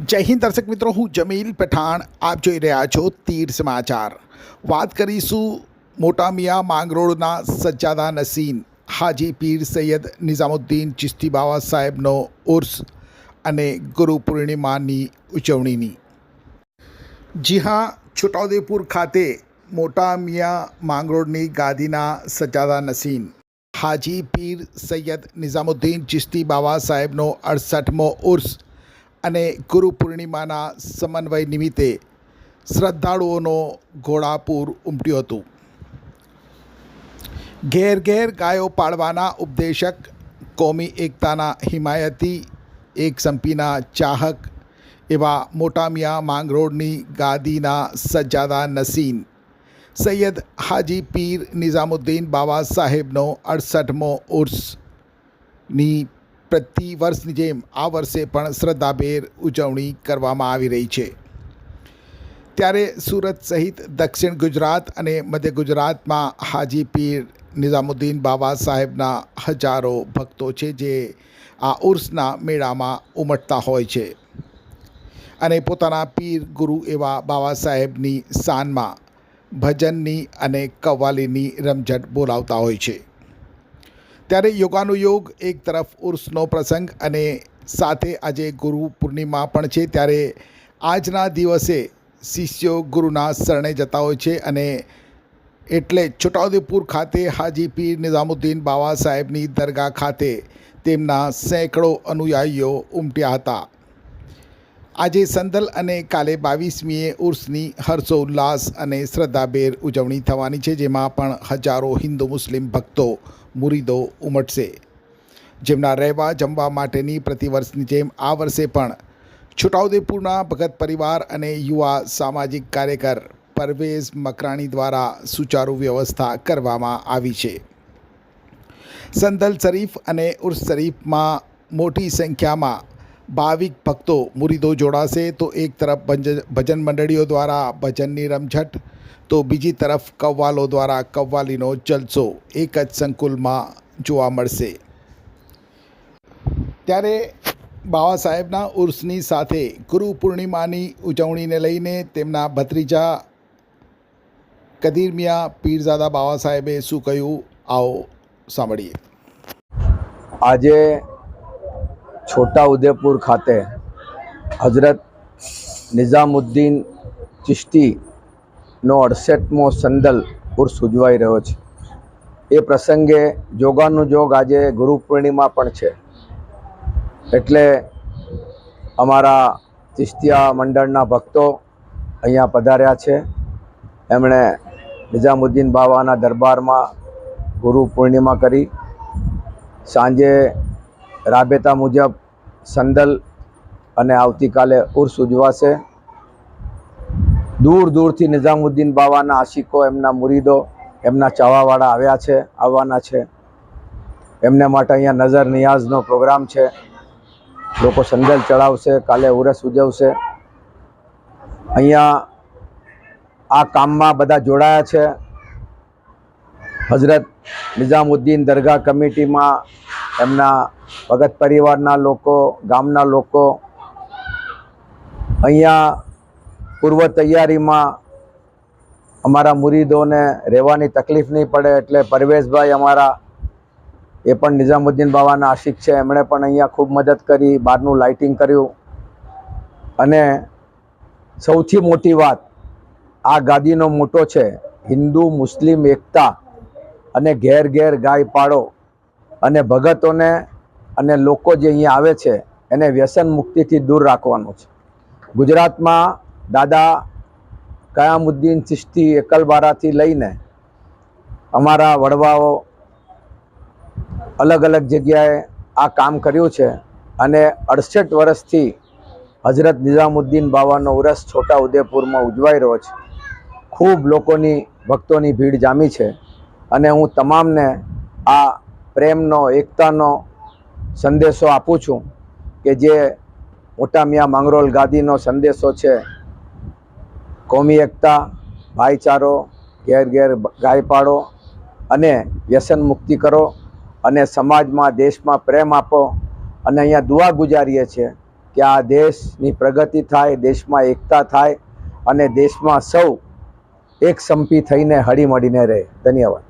જય હિન્દ દર્શક મિત્રો, હું જમીલ પઠાણ. આપ જોઈ રહ્યા છો તીર સમાચાર. વાત કરીશું મોટા મિયા માંગરોળના સજ્જાદા નસીન, હાજી પીર સૈયદ નિઝામુદ્દીન ચિસ્તી બાવા સાહેબનો ઉર્સ અને ગુરુ પૂર્ણિમાની ઉજવણીની. જી હા, છોટાઉદેપુર ખાતે મોટા મિયા માંગરોળની ગાદીના સજ્જાદા નસીન, હાજી પીર સૈયદ નિઝામુદ્દીન ચિસ્તી બાવા સાહેબનો અડસઠમો ઉર્સ અને ગુરુ પૂર્ણિમાના સમન્વય નિમિત્તે શ્રદ્ધાળુઓનો ઘોડાપૂર ઉમટ્યું હતું. ઘેર ઘેર ગાયો પાળવાના ઉપદેશક, કોમી એકતાના હિમાયતી, એક સંપીના ચાહક એવા મોટામિયા માંગરોળની ગાદીના સજ્જાદા નસીન, સૈયદ હાજી પીર નિઝામુદ્દીન બાવા સાહેબનો અડસઠમો ઉર્સની પ્રતિ વર્ષની જેમ આ વર્ષે પણ શ્રદ્ધાભેર ઉજવણી કરવામાં આવી રહી છે. ત્યારે સુરત સહિત દક્ષિણ ગુજરાત અને મધ્ય ગુજરાતમાં હાજી પીર નિઝામુદ્દીન બાબા સાહેબના હજારો ભક્તો છે જે આ ઉર્સના મેળામાં ઉમટતા હોય છે. અને પોતાના પીર ગુરુ એવા બાબા સાહેબની શાનમાં ભજનની અને કવ્વાલીની રમઝટ બોલાવતા હોય છે. ત્યારે યોગાનુયોગ એક તરફ ઉર્સનો પ્રસંગ અને સાથે આજે ગુરુ પૂર્ણિમા પણ છે. ત્યારે આજના દિવસે શિષ્યો ગુરુના શરણે જતા હોય છે અને એટલે છોટાઉદેપુર ખાતે હાજી પીર નિઝામુદ્દીન બાવા સાહેબની દરગાહ ખાતે તેમના સેંકડો અનુયાયીઓ ઉમટ્યા હતા. આજે સંદલ અને કાલે બાવીસમીએ ઉર્સની હર્ષોલ્લાસ અને શ્રદ્ધાભેર ઉજવણી થવાની છે, જેમાં પણ હજારો હિન્દુ મુસ્લિમ ભક્તો મુરીદો ઉમટશે. જેમના રહેવા જમવા માટેની પ્રતિવર્ષની જેમ આ વર્ષે પણ છોટાઉદેપુરના ભગત પરિવાર અને યુવા સામાજિક કાર્યકર પરવેઝ મકરાણી દ્વારા સુચારુ વ્યવસ્થા કરવામાં આવી છે. સંદલ શરીફ અને ઉર્સ શરીફમાં મોટી સંખ્યામાં ભાવિક ભક્તો મુરીદો જોડાશે તો એક તરફ ભંજ- ભજન મંડળીઓ દ્વારા ભજનની રમઝટ, તો બીજી તરફ કવ્વાલો દ્વારા કવ્વાલીનો જલસો એક જ સંકુલમાં જોવા મળશે. ત્યારે બાબા સાહેબના ઉર્સની સાથે ગુરુ પૂર્ણિમાની ઉજવણીને લઈને તેમના ભત્રીજા કદીર મિયા પીરઝાદા બાબા સાહેબે શું કહ્યું? આવો સાંભળીએ. આજે છોટા ઉદેપુર ખાતે હજરત નિઝામુદ્દીન ચિશ્તીનો અડસઠમો સંદલ ઉર્સ ઉજવાઈ રહ્યો છે. એ પ્રસંગે જોગાનું જોગ આજે ગુરુ પૂર્ણિમા પણ છે. એટલે અમારા ચિશ્તિયા મંડળના ભક્તો અહીંયા પધાર્યા છે. એમણે નિઝામુદ્દીન બાવાના દરબારમાં ગુરુ પૂર્ણિમા કરી. સાંજે રાબેતા મુજબ સંદલ અને આવતીકાલે ઉર્સ ઉજવાશે. દૂર દૂરથી નિઝામુદ્દીન બાવાના આશિકો, એમના મુરીદો, એમના ચાવાવાળા આવ્યા છે, આવવાના છે. એમને માટે અહીંયા નજર નિયાઝનો પ્રોગ્રામ છે. લોકો સંદલ ચડાવશે, કાલે ઉરસ ઉજવશે. અહીંયા આ કામમાં બધા જોડાયા છે. હઝરત નિઝામુદ્દીન દરગાહ કમિટીમાં એમના ભગત પરિવારના લોકો, ગામના લોકો અહીંયા પૂર્વ તૈયારીમાં અમારા મુરીદોને રહેવાની તકલીફ નહીં પડે એટલે પરવેશભાઈ અમારા એ પણ નિઝામુદ્દીન બાબાના આશિક છે. એમણે પણ અહીંયા ખૂબ મદદ કરી, બહારનું લાઇટિંગ કર્યું. અને સૌથી મોટી વાત, આ ગાદીનો મોટો છે, હિન્દુ, મુસ્લિમ, એકતા અને ઘેર ઘેર ગાય પાડો. અને ભગતોને અને લોકો જે અહીંયા આવે છે, એને વ્યસન મુક્તિથી દૂર રાખવાનું છે. ગુજરાતમાં દાદા કયામુદ્દીન ચિશ્તી એકલબારાથી લઈને અમારા વડવાઓ અલગ અલગ જગ્યાએ આ કામ કર્યું છે અને અડસઠ વર્ષથી હજરત નિઝામુદ્દીન બાવાનો ઉરસ છોટા ઉદેપુરમાં ઉજવાઈ રહ્યો છે. ખૂબ લોકોની ભક્તોની ભીડ જામી છે અને હું તમામને આ પ્રેમનો, એકતાનો સંદેશો આપું છું કે જે મોટા મિયા માંગરોલ ગાદીનો સંદેશો છે. કોમી એકતા, ભાઈચારો, ઘેર ઘેર ગાય પાડો અને વ્યસન મુક્તિ કરો અને સમાજમાં, દેશમાં પ્રેમ આપો અને અહીંયા દુઆ ગુજારીએ છીએ કે આ દેશની પ્રગતિ થાય, દેશમાં એકતા થાય અને દેશમાં સૌ એક સંપી થઈને હળીમળીને રહે. ધન્યવાદ.